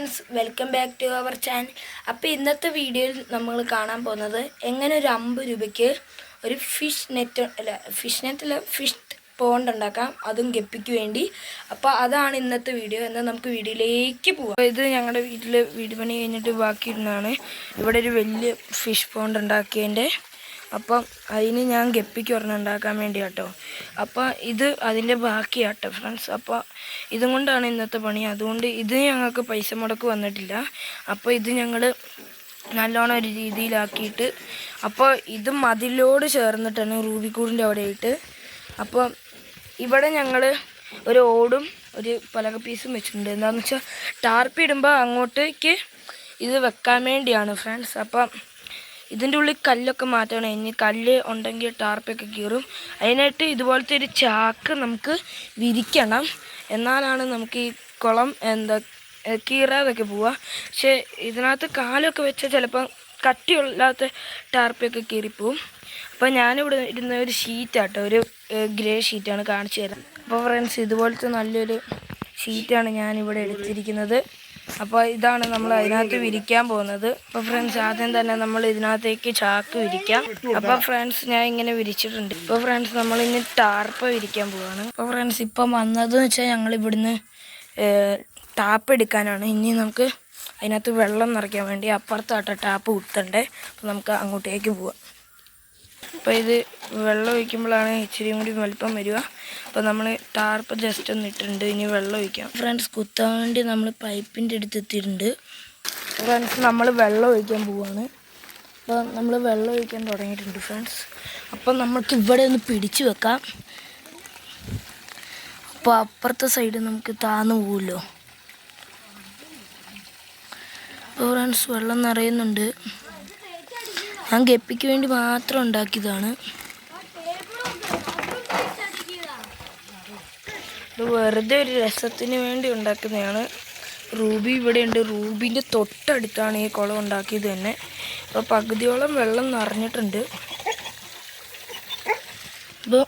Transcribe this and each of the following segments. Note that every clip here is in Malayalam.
Friends welcome back to our channel അപ്പോൾ ഇന്നത്തെ വീഡിയോയിൽ നമ്മൾ കാണാൻ പോകുന്നത് എങ്ങനെ ഒരു അമ്പത് രൂപയ്ക്ക് ഒരു ഫിഷ് നെറ്റ് അല്ല ഫിഷ് നെറ്റ് അല്ല ഫിഷ് പോണ്ട് ഉണ്ടാക്കാം. അതും ഗപ്പിക്ക് വേണ്ടി. അപ്പോൾ അതാണ് ഇന്നത്തെ വീഡിയോ എന്നാൽ നമുക്ക് വീഡിയോയിലേക്ക് പോവാം. ഇത് ഞങ്ങളുടെ വീട്ടിൽ വീട് പണി കഴിഞ്ഞിട്ട് ബാക്കിയിരുന്നതാണ് ഇവിടെ ഒരു വലിയ ഫിഷ് പോണ്ട് ഉണ്ടാക്കിയതിന്റെ അപ്പം അതിന് ഞാൻ ഗപ്പിക്ക് ഒരെണ്ണം ഉണ്ടാക്കാൻ വേണ്ടി കേട്ടോ അപ്പോൾ ഇത് അതിന്റെ ബാക്കിയാട്ടോ ഫ്രണ്ട്സ് അപ്പോൾ ഇതും കൊണ്ടാണ് ഇന്നത്തെ പണി. അതുകൊണ്ട് ഇത് ഞങ്ങൾക്ക് പൈസ മുടക്ക് വന്നിട്ടില്ല. അപ്പോൾ ഇത് ഞങ്ങൾ നല്ലോണം ഒരു രീതിയിലാക്കിയിട്ട് അപ്പോൾ ഇത് മതിലോട് ചേർന്നിട്ടാണ് റൂബിക്കൂടിന്റെ അവിടെ ആയിട്ട് അപ്പോൾ ഇവിടെ ഞങ്ങൾ ഒരു ഓടും ഒരു പലക പീസും വെച്ചിട്ടുണ്ട്. എന്താണെന്ന് വെച്ചാൽ ടാർപ്പിടുമ്പോൾ അങ്ങോട്ടേക്ക് ഇത് വെക്കാൻ വേണ്ടിയാണ് ഫ്രണ്ട്സ് അപ്പം ഇതിന്റെ ഉള്ളിൽ കല്ലൊക്കെ മാറ്റണം. ഇനി കല്ല് ഉണ്ടെങ്കിൽ ടാർപ്പൊക്കെ കീറും. അതിനായിട്ട് ഇതുപോലത്തെ ഒരു ചാക്ക് നമുക്ക് വിരിക്കണം. എന്നാലാണ് നമുക്ക് ഈ കുളം എന്താ കീറാതൊക്കെ പോവുക. പക്ഷേ ഇതിനകത്ത് കാലൊക്കെ വെച്ചാൽ ചിലപ്പം കട്ടിയില്ലാത്ത ടാർപ്പൊക്കെ കീറിപ്പോവും. അപ്പോൾ ഞാനിവിടെ ഇരുന്ന ഒരു ഷീറ്റാട്ടോ ഒരു ഗ്രേ ഷീറ്റാണ് കാണിച്ചു തരാം അപ്പോൾ ഫ്രണ്ട്സ് ഇതുപോലത്തെ നല്ലൊരു ഷീറ്റാണ് ഞാനിവിടെ എടുത്തിരിക്കുന്നത്. അപ്പോൾ ഇതാണ് നമ്മൾ അതിനകത്ത് വിരിക്കാൻ പോകുന്നത്. അപ്പോൾ ഫ്രണ്ട്സ് ആദ്യം തന്നെ നമ്മൾ ഇതിനകത്തേക്ക് ചാക്ക് വിരിക്കാം. അപ്പോൾ ഫ്രണ്ട്സ് ഞാൻ ഇങ്ങനെ വിരിച്ചിട്ടുണ്ട്. ഇപ്പോൾ ഫ്രണ്ട്സ് നമ്മൾ ഇനി ടാർപ്പ് വിരിക്കാൻ പോവാണ്. അപ്പോൾ ഫ്രണ്ട്സ് ഇപ്പം വന്നതെന്ന് വെച്ചാൽ ഞങ്ങൾ ഇവിടുന്ന് ടാപ്പ് എടുക്കാനാണ്. ഇനി നമുക്ക് അതിനകത്ത് വെള്ളം നിറയ്ക്കാൻ വേണ്ടി അപ്പുറത്തായിട്ട് ടാപ്പ് കുത്തണ്ടേ. അപ്പോൾ നമുക്ക് അങ്ങോട്ടേക്ക് പോവാം. അപ്പോൾ ഇത് വെള്ളം ഒഴിക്കുമ്പോഴാണ് ഇച്ചിരി കൂടി വലിപ്പം വരിക. അപ്പോൾ നമ്മൾ ടാർപ്പ് ജസ്റ്റ് ഒന്ന് ഇട്ടിട്ടുണ്ട്. ഇനി വെള്ളം ഒഴിക്കാം. ഫ്രണ്ട്സ് കുത്താൻ വേണ്ടി നമ്മൾ പൈപ്പിന്റെ അടുത്ത് എത്തിയിട്ടുണ്ട്. ഫ്രണ്ട്സ് നമ്മൾ വെള്ളം ഒഴിക്കാൻ പോവുകയാണ് അപ്പോൾ നമ്മൾ വെള്ളം ഒഴിക്കാൻ തുടങ്ങിയിട്ടുണ്ട് ഫ്രണ്ട്സ് അപ്പോൾ നമ്മൾക്ക് ഇവിടെ ഒന്ന് പിടിച്ചു വെക്കാം. അപ്പോൾ അപ്പുറത്തെ സൈഡ് നമുക്ക് താന്നു പോകുമല്ലോ അപ്പോൾ ഫ്രണ്ട്സ് വെള്ളം നിറയുന്നുണ്ട്. ഞാൻ ഗപ്പിക്ക് വേണ്ടി മാത്രം ഉണ്ടാക്കിയതാണ്. ഇത് വെറുതെ ഒരു രസത്തിന് വേണ്ടി ഉണ്ടാക്കുന്നതാണ്. റൂബി ഇവിടെയുണ്ട്. റൂബിന്റെ തൊട്ടടുത്താണ് ഈ കുളം ഉണ്ടാക്കിയത് തന്നെ. അപ്പോൾ പകുതിയോളം വെള്ളം നിറഞ്ഞിട്ടുണ്ട്. അപ്പോൾ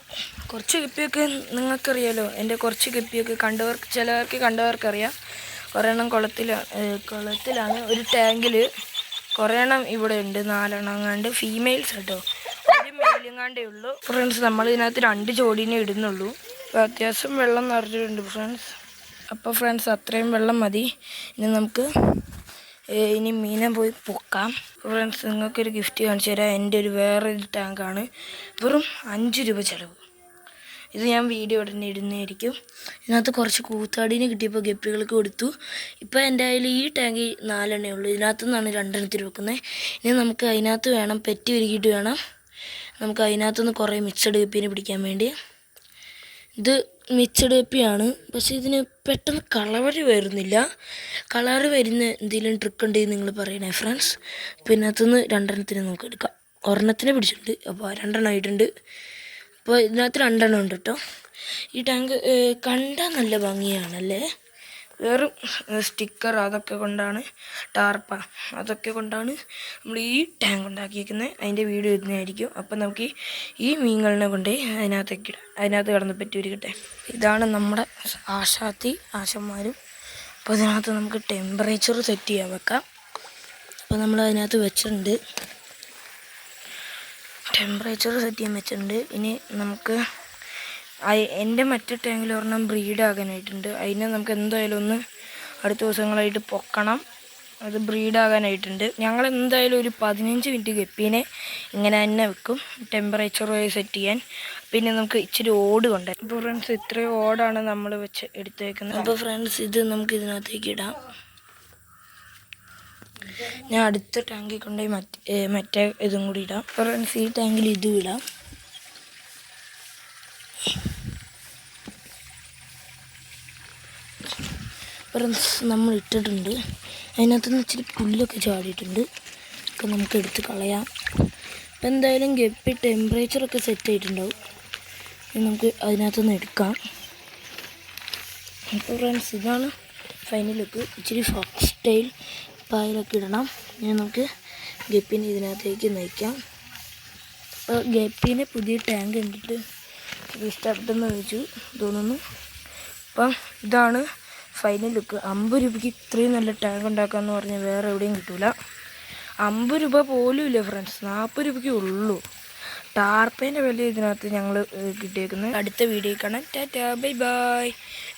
കുറച്ച് ഗപ്പിയൊക്കെ നിങ്ങൾക്കറിയാലോ. എന്റെ കുറച്ച് ഗപ്പിയൊക്കെ കണ്ടവർക്ക് ചിലവർക്ക് കണ്ടവർക്കറിയാം. ഒരെണ്ണം കുളത്തിലാണ് കുളത്തിലാണ്. ഒരു ടാങ്കിൽ കുറേ എണ്ണം ഇവിടെ ഉണ്ട് നാലെണ്ണം അങ്ങാണ്ട് ഫീമെയിൽസ് കേട്ടോ ഒരു മെയിലെങ്ങാണ്ടേ ഉള്ളൂ. ഫ്രണ്ട്സ് നമ്മൾ ഇതിനകത്ത് രണ്ട് ജോഡീനെ ഇടുന്നുള്ളൂ. അത്യാവശ്യം വെള്ളം നിറഞ്ഞിട്ടുണ്ട് ഫ്രണ്ട്സ് അപ്പോൾ ഫ്രണ്ട്സ് അത്രയും വെള്ളം മതി. ഇനി നമുക്ക് ഇനി മീനെ പോയി പൊക്കാം. ഫ്രണ്ട്സ് നിങ്ങൾക്കൊരു ഗിഫ്റ്റ് കാണിച്ചു തരാം എന്റെ ഒരു വേറൊരു ടാങ്കാണ് വെറും അഞ്ച് രൂപ ചിലവ്. ഇത് ഞാൻ വീഡിയോ ഉടനെ ഇടുന്നതായിരിക്കും. ഇതിനകത്ത് കുറച്ച് കൂത്താടീനെ കിട്ടിയപ്പോൾ ഗപ്പികൾക്ക് കൊടുത്തു. ഇപ്പോൾ എന്റെ കയ്യിൽ ഈ ടാങ്കിൽ നാലെണ്ണേ ഉള്ളൂ. ഇതിനകത്തു നിന്നാണ് രണ്ടെണ്ണത്തിൽ വെക്കുന്നത്. ഇനി നമുക്ക് അതിനകത്ത് വേണം പെറ്റി ഒരുക്കിയിട്ട് വേണം. നമുക്ക് അതിനകത്തുനിന്ന് കുറേ മിക്സഡ് ഗപ്പീനെ പിടിക്കാൻ വേണ്ടി. ഇത് മിക്സഡ് കപ്പിയാണ് പക്ഷേ ഇതിന് പെട്ടെന്ന് കളർ വരുന്നില്ല. കളറ് വരുന്ന എന്തെങ്കിലും ട്രിക്ക് ഉണ്ടെങ്കിൽ നിങ്ങൾ പറയണേ ഫ്രണ്ട്സ് അപ്പോൾ ഇതിനകത്തുനിന്ന് രണ്ടെണ്ണത്തിന് നമുക്ക് എടുക്കാം. ഒരെണ്ണത്തിനെ പിടിച്ചിട്ടുണ്ട്. അപ്പോൾ രണ്ടെണ്ണം ആയിട്ടുണ്ട്. അപ്പോൾ ഇതിനകത്ത് രണ്ടെണ്ണം ഉണ്ട് കേട്ടോ ഈ ടാങ്ക് കണ്ടാൽ നല്ല ഭംഗിയാണല്ലേ? വെറും സ്റ്റിക്കർ അതൊക്കെ കൊണ്ടാണ് ടാർപ്പ അതൊക്കെ കൊണ്ടാണ് നമ്മൾ ഈ ടാങ്ക് ഉണ്ടാക്കിയിരിക്കുന്നത് അതിന്റെ വീഡിയോ ഇടുന്നതായിരിക്കും. അപ്പം നമുക്ക് ഈ- മീനുകളിനെ കൊണ്ട് അതിനകത്തേക്ക് അതിനകത്ത് കിടന്ന് പറ്റി ഒരുക്കട്ടെ. ഇതാണ് നമ്മുടെ ആശാത്തി ആശന്മാരും. അപ്പോൾ അതിനകത്ത് നമുക്ക് ടെമ്പറേച്ചർ സെറ്റ് ചെയ്യാൻ വെക്കാം. അപ്പോൾ നമ്മൾ അതിനകത്ത് വെച്ചിട്ടുണ്ട്. ടെമ്പറേച്ചർ സെറ്റ് ചെയ്യാൻ വെച്ചിട്ടുണ്ട്. ഇനി നമുക്ക് എന്റെ മറ്റു ടാങ്കിൽ ഒരെണ്ണം ബ്രീഡ് ആകാനായിട്ടുണ്ട്. അതിനെ നമുക്ക് എന്തായാലും ഒന്ന് അടുത്ത ദിവസങ്ങളായിട്ട് പൊക്കണം. അത് ബ്രീഡ് ആകാനായിട്ടുണ്ട്. ഞങ്ങൾ എന്തായാലും ഒരു പതിനഞ്ച് മിനിറ്റ് ഗപ്പീനെ ഇങ്ങനെ തന്നെ വെക്കും ടെമ്പറേച്ചർ സെറ്റ് ചെയ്യാൻ. പിന്നെ നമുക്ക് ഇച്ചിരി ഓട് കൊണ്ട് അപ്പോൾ ഫ്രണ്ട്സ് ഇത്രയും ഓടാണ് നമ്മൾ വെച്ച് എടുത്തേക്കുന്നത്. അപ്പോൾ ഫ്രണ്ട്സ് ഇത് നമുക്ക് ഇതിനകത്തേക്ക് ഇടാം. ഞാൻ അടുത്ത ടാങ്കിൽ കൊണ്ടുപോയി മറ്റേ മറ്റേ ഇതും കൂടി ഇടാം. ഫ്രണ്ട്സ് ഈ ടാങ്കിൽ ഇതും ഇടാം. ഫ്രണ്ട്സ് നമ്മൾ ഇട്ടിട്ടുണ്ട്. അതിനകത്ത് നിന്ന് ഇച്ചിരി പുല്ലൊക്കെ ചാടിയിട്ടുണ്ട്. ഒക്കെ നമുക്ക് എടുത്ത് കളയാം. അപ്പം എന്തായാലും ഗപ്പി ടെമ്പറേച്ചറൊക്കെ സെറ്റ് ആയിട്ടുണ്ടാവും. നമുക്ക് അതിനകത്ത് നിന്ന് എടുക്കാം. അപ്പോൾ ഫ്രണ്ട്സ് ഇതാണ്. ഫൈനൽ ലുക്ക് ഇച്ചിരി ഫോക്സ് സ്റ്റൈൽ പായലൊക്കെ ഇടണം. ഇനി നമുക്ക് ഗപ്പിനെ ഇതിനകത്തേക്ക് നയിക്കാം. അപ്പോൾ ഗപ്പിനെ പുതിയ ടാങ്ക് കണ്ടിട്ട് ഇഷ്ടപ്പെട്ടെന്ന് ചോദിച്ചു. തോന്നുന്നു. അപ്പം ഇതാണ് ഫൈനൽ ലുക്ക് അമ്പത് രൂപയ്ക്ക് ഇത്രയും നല്ല ടാങ്ക് ഉണ്ടാക്കാമെന്ന് പറഞ്ഞാൽ വേറെ എവിടെയും കിട്ടില്ല അമ്പത് രൂപ പോലും ഇല്ല ഫ്രണ്ട്സ് നാൽപ്പത് രൂപയ്ക്ക് ഉള്ളൂ. ടാർപ്പേന്റെ വില ഇതിനകത്ത് ഞങ്ങൾ കിട്ടിയേക്കുന്നത് അടുത്ത വീഡിയോ കാണാം. ടാറ്റാ. Bye bye.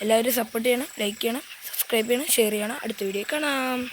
എല്ലാവരും സപ്പോർട്ട് ചെയ്യണം ലൈക്ക് ചെയ്യണം സബ്സ്ക്രൈബ് ചെയ്യണം ഷെയർ ചെയ്യണം. അടുത്ത വീഡിയോ കാണാം.